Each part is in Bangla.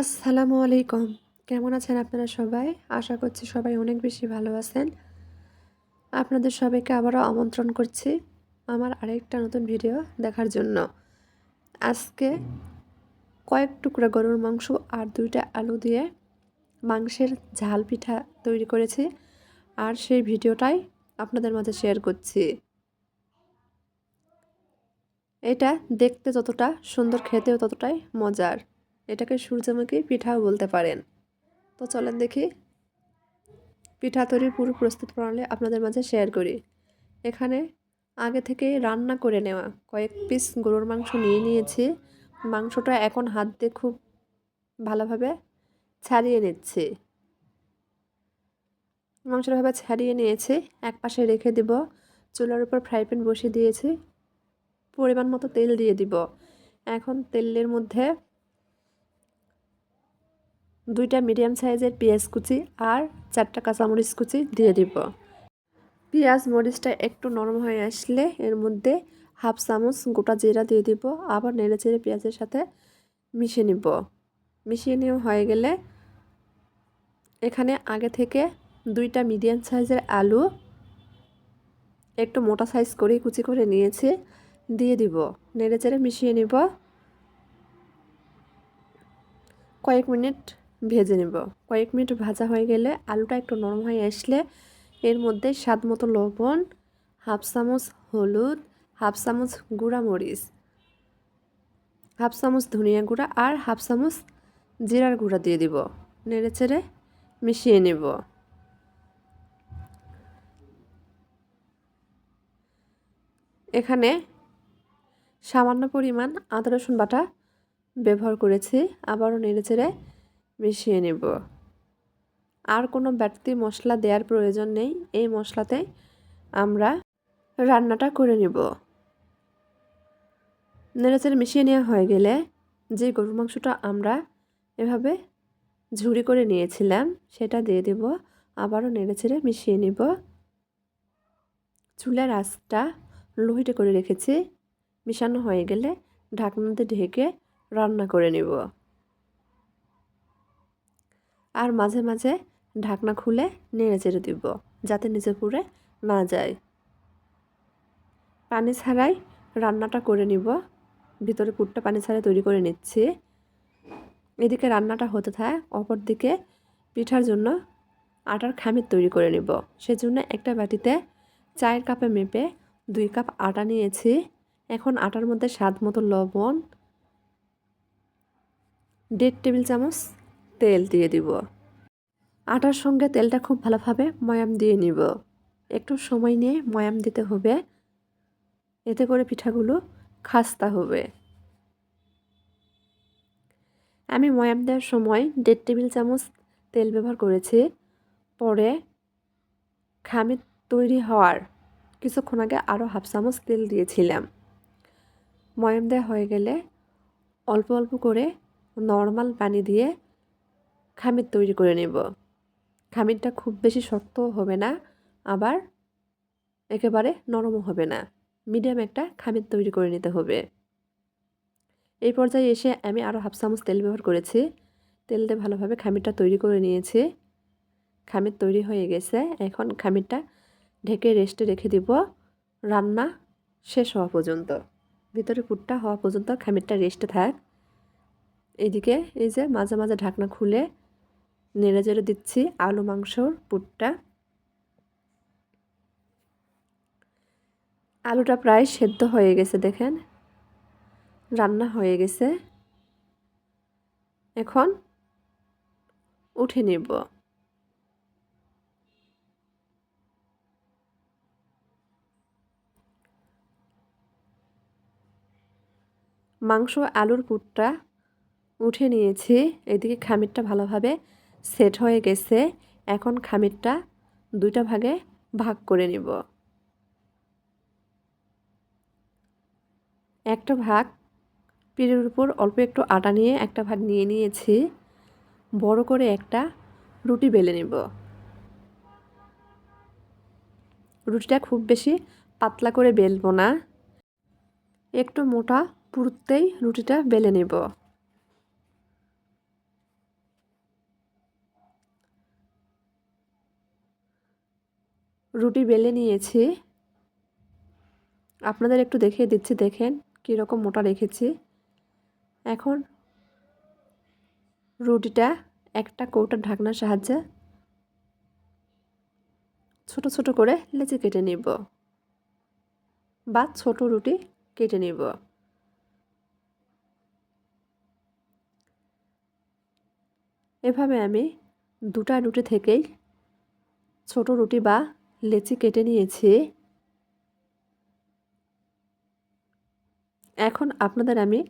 আসসালামু আলাইকুম। কেমন আছেন আপনারা সবাই? আশা করছি সবাই অনেক বেশি ভালো আছেন। আপনাদের সবাইকে আবারও আমন্ত্রণ করছি আমার আরেকটা নতুন ভিডিও দেখার জন্য। আজকে কয়েক টুকরা গরুর মাংস আর দুইটা আলু দিয়ে মাংসের ঝাল পিঠা তৈরি করেছি আর সেই ভিডিওটাই আপনাদের মাঝে শেয়ার করছি। এটা দেখতে যতটা সুন্দর, খেতেও ততটাই মজার। এটাকে সূর্যমুখী পিঠাও বলতে পারেন। তো চলেন দেখি। পিঠা তৈরির পুরো প্রস্তুত প্রণালী আপনাদের মাঝে শেয়ার করি। এখানে আগে থেকে রান্না করে নেওয়া কয়েক পিস গরুর মাংস নিয়ে নিয়েছি। মাংসটা এখন হাত দিয়ে খুব ভালোভাবে ছাড়িয়ে নিচ্ছি। মাংসটা ভাবে ছাড়িয়ে নিয়েছি। এক পাশে রেখে দিব। চুলার উপর ফ্রাই প্যান বসিয়ে দিয়েছি। পরিমাণ মতো তেল দিয়ে দিব। এখন তেলের মধ্যে দুইটা মিডিয়াম সাইজের পেঁয়াজ কুচি আর চারটা কাঁচামরিচ কুচি দিয়ে দিব। পেঁয়াজ মরিচটা একটু নরম হয়ে আসলে এর মধ্যে হাফ চামচ গোটা জিরা দিয়ে দিব। আবার নেড়ে চেড়ে পেঁয়াজের সাথে মিশিয়ে নিব। মিশিয়ে নেওয়া হয়ে গেলে এখানে আগে থেকে দুইটা মিডিয়াম সাইজের আলু একটু মোটা সাইজ করে কুচি করে নিয়েছি, দিয়ে দিব। নেড়ে চেড়ে মিশিয়ে নিব। কয়েক মিনিট ভেজে নেব। কয়েক মিনিট ভাজা হয়ে গেলে আলুটা একটু নরম হয়ে আসলে এর মধ্যে স্বাদ মতো লবণ, হাফ চামচ হলুদ, হাফ চামচ গুঁড়া মরিচ, হাফ চামচ ধনিয়া গুঁড়া আর হাফ চামচ জিরার গুঁড়া দিয়ে দিব। নেড়ে চেড়ে মিশিয়ে নেব। এখানে সামান্য পরিমাণ আদা রসুন বাটা ব্যবহার করেছি। আবারও নেড়ে চেড়ে মিশিয়ে নেব। আর কোনো বাড়তি মশলা দেওয়ার প্রয়োজন নেই, এই মশলাতে আমরা রান্নাটা করে নেব। নেড়েচেড়ে মিশিয়ে নেওয়া হয়ে গেলে যে গরুর মাংসটা আমরা এভাবে ঝুড়ি করে নিয়েছিলাম, সেটা দিয়ে দেব। আবারও নেড়েচেড়ে মিশিয়ে নেব। চুলার আঁচটা লোহিটে করে রেখেছি। মিশানো হয়ে গেলে ঢাকনাতে ঢেকে রান্না করে নেব। আর মাঝে মাঝে ঢাকনা খুলে নেড়ে চেড়ে দিব, যাতে নিচে পুড়ে না যায়। পানি ছাড়াই রান্নাটা করে নিব। ভিতরে পুরটা পানি ছাড়াই তৈরি করে নিচ্ছি। এদিকে রান্নাটা হতে থাকে অপর দিকে পিঠার জন্য আটার খামির তৈরি করে নিব। সেজন্য একটা বাটিতে চায়ের কাপে মেপে দুই কাপ আটা নিয়েছি। এখন আটার মধ্যে স্বাদ মতো লবণ, দেড় টেবিল চামচ তেল দিয়ে দিব। আটার সঙ্গে তেলটা খুব ভালোভাবে ময়াম দিয়ে নিব। একটু সময় নিয়ে ময়াম দিতে হবে। এতে করে পিঠাগুলো খাস্তা হবে। আমি ময়াম দেওয়ার সময় দেড় টেবিল চামচ তেল ব্যবহার করেছি। পরে খামির তৈরি হওয়ার কিছুক্ষণ আগে আরও হাফ চামচ তেল দিয়েছিলাম। ময়াম দেওয়া হয়ে গেলে অল্প অল্প করে নর্মাল পানি দিয়ে খামির তৈরি করে নেব। খামিরটা খুব বেশি শক্ত হবে না, আবার একেবারে নরমও হবে না। মিডিয়াম একটা খামির তৈরি করে নিতে হবে। এই পর্যায়ে এসে আমি আরও হাফ চামচ তেল ব্যবহার করেছি। তেল দিয়ে ভালোভাবে খামিরটা তৈরি করে নিয়েছি। খামির তৈরি হয়ে গেছে। এখন খামিরটা ঢেকে রেস্টে রেখে দিব। রান্না শেষ হওয়া পর্যন্ত। ভিতরে পুরটা হওয়া পর্যন্ত খামিরটা রেস্টে থাক। এদিকে এই যে মাঝে মাঝে ঢাকনা খুলে নেড়ে চেড়ে দিচ্ছি আলু মাংসর পুরটা। আলুটা প্রায় সেদ্ধ হয়ে গেছে দেখেন। রান্না হয়ে গেছে। এখন উঠে নেব। মাংস আলুর পুরটা উঠে নিয়েছি। এদিকে খামিরটা ভালোভাবে সেট হয়ে গেছে, এখন খামিরটা দুইটা ভাগে ভাগ করে নিব। একটা ভাগ পিঠের উপর অল্প একটু আটা নিয়ে একটা ভাগ নিয়ে নিয়েছি, বড় করে একটা রুটি বেলে নেব। রুটিটা খুব বেশি পাতলা করে বেলবো না, একটু মোটা পুরুতেই রুটিটা বেলে নেব। রুটি বেলে নিয়েছি। আপনাদের একটু দেখিয়ে দিচ্ছি, দেখেন কীরকম মোটা রেখেছি। এখন রুটিটা একটা কৌটার ঢাকনার সাহায্যে ছোট ছোট করে লেচি কেটে নিব বা ছোট রুটি কেটে নিব। এভাবে আমি দুটা রুটি থেকেই ছোট রুটি বা লেচি কেটে নিয়েছি। এখন আপনাদের আমি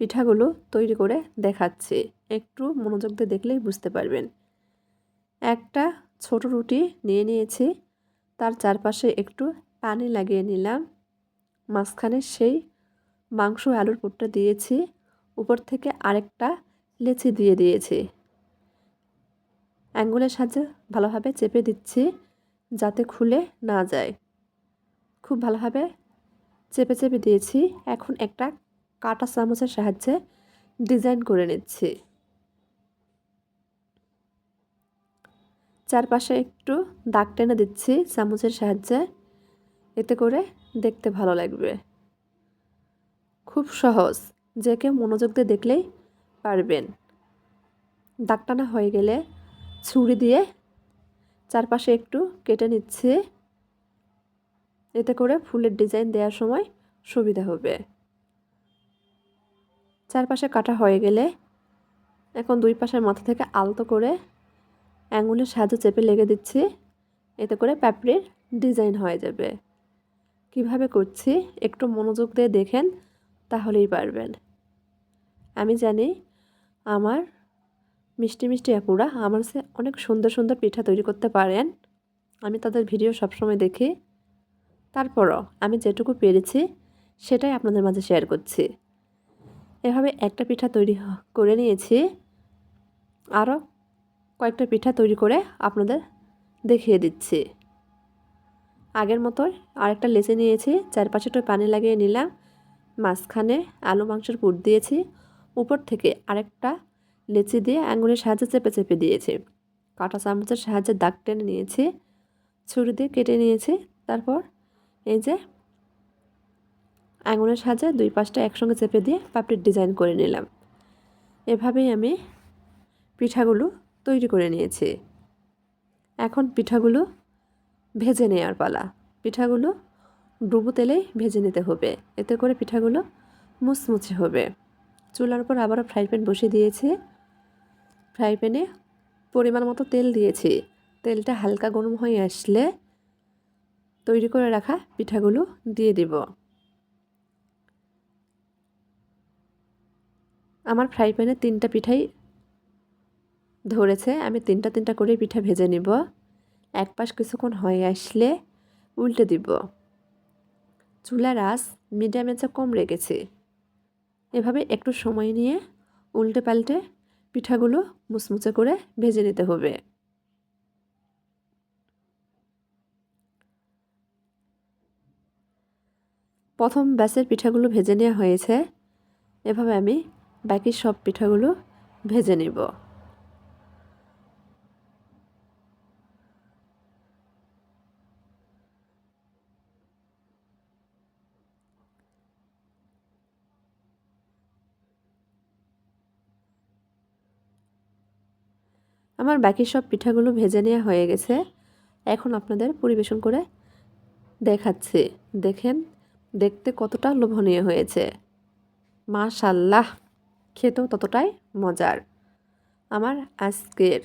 পিঠাগুলো তৈরি করে দেখাচ্ছি। একটু মনোযোগ দিয়ে দেখলেই বুঝতে পারবেন। একটা ছোট রুটি নিয়ে নিয়েছি। তার চারপাশে একটু পানি লাগিয়ে নিলাম। মাঝখানে সেই মাংস আলুর পুরটা দিয়েছি। উপর থেকে আরেকটা লেচি দিয়ে দিয়েছি। অ্যাঙ্গুলের সাহায্যে ভালোভাবে চেপে দিচ্ছি। যাতে খুলে না যায়। খুব ভালোভাবে চেপে চেপে দিয়েছি। এখন একটা কাটা চামচের সাহায্যে ডিজাইন করে নিচ্ছি। চারপাশে একটু দাগ টেনে দিচ্ছি চামচের সাহায্যে। এতে করে দেখতে ভালো লাগবে। খুব সহজ। যে কেউ মনোযোগ দিয়ে দেখলেই পারবেন। দাগ টানা হয়ে গেলে ছুরি দিয়ে চারপাশে একটু কেটে নিচ্ছি। এতে করে ফুলের ডিজাইন দেওয়ার সময় সুবিধা হবে। চারপাশে কাটা হয়ে গেলে এখন দুই পাশের মাথা থেকে আলতো করে অ্যাঙ্গুলের সাহায্যে চেপে লেগে দিচ্ছি। এতে করে প্যাপড়ির ডিজাইন হয়ে যাবে। কীভাবে করছি একটু মনোযোগ দিয়ে দেখেন, তাহলেই পারবেন। আমি জানি আমার মিষ্টি মিষ্টি আপুরা, আমার সে অনেক সুন্দর সুন্দর পিঠা তৈরি করতে পারেন। আমি তাদের ভিডিও সবসময় দেখি। তারপরও আমি যেটুকু পেরেছি, সেটাই আপনাদের মাঝে শেয়ার করছি। এভাবে একটা পিঠা তৈরি করে নিয়েছি। আরও কয়েকটা পিঠা তৈরি করে আপনাদের দেখিয়ে দিচ্ছি। আগের মতোই আরেকটা লেচে নিয়েছি চারপাশেটা পানি লাগিয়ে নিলাম। মাঝখানে আলু মাংসের পুর দিয়েছি। উপর থেকে আরেকটা লেচি দিয়ে আঙুলের সাহায্যে চেপে চেপে দিয়েছে। কাঁটা চামচের সাহায্যে দাগ টেনে নিয়েছে, ছুরি দিয়ে কেটে নিয়েছে। তারপর এই যে আঙুলের সাহায্যে দুই পাশটা একসঙ্গে চেপে দিয়ে পাপড়ির ডিজাইন করে নিলাম। এভাবেই আমি পিঠাগুলো তৈরি করে নিয়েছি। এখন পিঠাগুলো ভেজে নেওয়ার পালা। পিঠাগুলো ডুবো তেলে ভেজে নিতে হবে। এতে করে পিঠাগুলো মুচমুচে হবে। চুলার উপর আবারও ফ্রাই প্যান বসিয়ে দিয়েছি। ফ্রাই প্যানে পরিমাণ মতো তেল দিয়েছি। তেলটা হালকা গরম হয়ে আসলে তৈরি করে রাখা পিঠাগুলো দিয়ে দিব। আমার ফ্রাই প্যানে তিনটা পিঠাই ধরেছে, আমি তিনটা তিনটা করে পিঠা ভেজে নিব। এক পাশ কিছুক্ষণ হয়ে আসলে উল্টে দিব। চুলার আঁচ মিডিয়ামে চা কম রেখেছি। এভাবে একটু সময় নিয়ে উল্টে পাল্টে পিঠাগুলো মুচমুচে করে ভেজে নিতে হবে। প্রথম ব্যাসের পিঠাগুলো ভেজে নেওয়া হয়েছে। এভাবে আমি বাকি সব পিঠাগুলো ভেজে নেব। আমার বাকি সব পিঠাগুলো ভেজে নেওয়া হয়ে গেছে। এখন আপনাদের পরিবেশন করে দেখাচ্ছি। দেখেন, দেখতে কতটা লোভনীয় হয়েছে। মাশাল্লাহ, খেতেও ততটাই মজার। আমার আজকের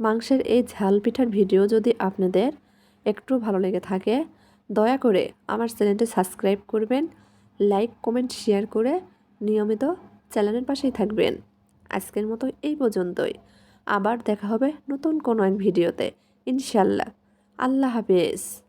মাংসের এই ঝাল পিঠার ভিডিও যদি আপনাদের একটু ভালো লেগে থাকে, দয়া করে আমার চ্যানেলটি সাবস্ক্রাইব করবেন, লাইক, কমেন্ট, শেয়ার করে নিয়মিত চ্যানেলের পাশেই থাকবেন। আজকের মতো এই পর্যন্তই। আবার দেখা হবে নতুন কোনো এক ভিডিওতে। ইনশাল্লাহ। আল্লাহ হাফেজ।